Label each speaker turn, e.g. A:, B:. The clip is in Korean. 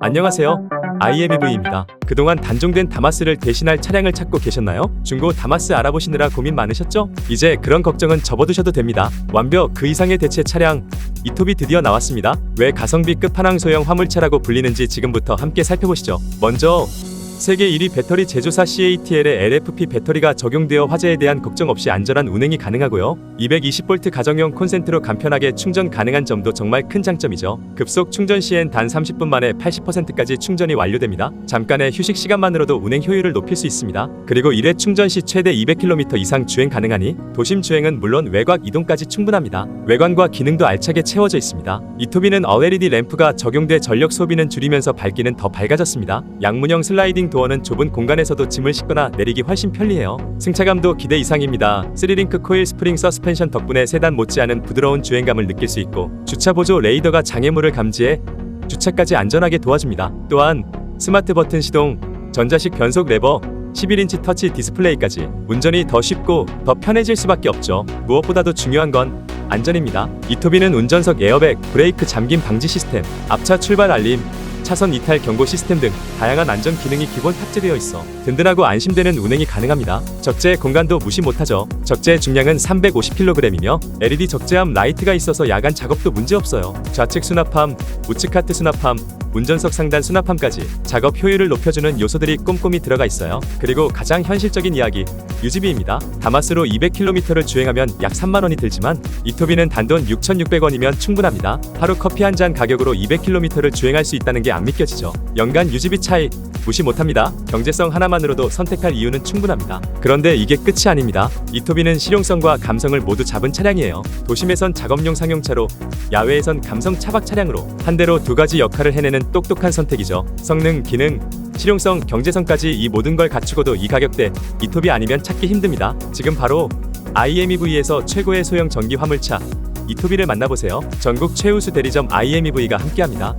A: 안녕하세요. IMEV입니다. 그동안 단종된 다마스를 대신할 차량을 찾고 계셨나요? 중고 다마스 알아보시느라 고민 많으셨죠? 이제 그런 걱정은 접어두셔도 됩니다. 완벽 그 이상의 대체 차량 이톱이 드디어 나왔습니다. 왜 가성비 끝판왕 소형 화물차라고 불리는지 지금부터 함께 살펴보시죠. 먼저 세계 1위 배터리 제조사 CATL의 LFP 배터리가 적용되어 화재에 대한 걱정 없이 안전한 운행이 가능하고요. 220V 가정용 콘센트로 간편하게 충전 가능한 점도 정말 큰 장점이죠. 급속 충전 시엔 단 30분 만에 80%까지 충전이 완료됩니다. 잠깐의 휴식 시간만으로도 운행 효율을 높일 수 있습니다. 그리고 1회 충전 시 최대 200km 이상 주행 가능하니 도심 주행은 물론 외곽 이동까지 충분합니다. 외관과 기능도 알차게 채워져 있습니다. 이토비는 OLED 램프가 적용돼 전력 소비는 줄이면서 밝기는 더 밝아졌습니다. 양문형 슬라이딩 도어는 좁은 공간에서도 짐을 싣거나 내리기 훨씬 편리해요. 승차감도 기대 이상입니다. 스리링크 코일 스프링 서스펜션 덕분에 세단 못지않은 부드러운 주행감을 느낄 수 있고 주차 보조 레이더가 장애물을 감지해 주차까지 안전하게 도와줍니다. 또한 스마트 버튼 시동, 전자식 변속 레버, 11인치 터치 디스플레이까지 운전이 더 쉽고 더 편해질 수밖에 없죠. 무엇보다도 중요한 건 안전입니다. 이토비는 운전석 에어백, 브레이크 잠김 방지 시스템, 앞차 출발 알림, 차선 이탈 경고 시스템 등 다양한 안전 기능이 기본 탑재되어 있어 든든하고 안심되는 운행이 가능합니다. 적재 공간도 무시 못하죠. 적재 중량은 350kg이며 LED 적재함 라이트가 있어서 야간 작업도 문제 없어요. 좌측 수납함, 우측 카트 수납함, 운전석 상단 수납함까지 작업 효율을 높여주는 요소들이 꼼꼼히 들어가 있어요. 그리고 가장 현실적인 이야기, 유지비입니다. 다마스로 200km를 주행하면 약 3만 원이 들지만 이토비는 단돈 6,600원이면 충분합니다. 하루 커피 한 잔 가격으로 200km를 주행할 수 있다는 게 안 믿겨지죠. 연간 유지비 차이 무시 못합니다. 경제성 하나만으로도 선택할 이유는 충분합니다. 그런데 이게 끝이 아닙니다. 이토비는 실용성과 감성을 모두 잡은 차량이에요. 도심에선 작업용 상용차로, 야외에선 감성 차박 차량으로 한 대로 두 가지 역할을 해내는 똑똑한 선택이죠. 성능, 기능, 실용성, 경제성까지 이 모든 걸 갖추고도 이 가격대 이토비 아니면 찾기 힘듭니다. 지금 바로 IMEV에서 최고의 소형 전기 화물차 이토비를 만나보세요. 전국 최우수 대리점 IMEV가 함께합니다.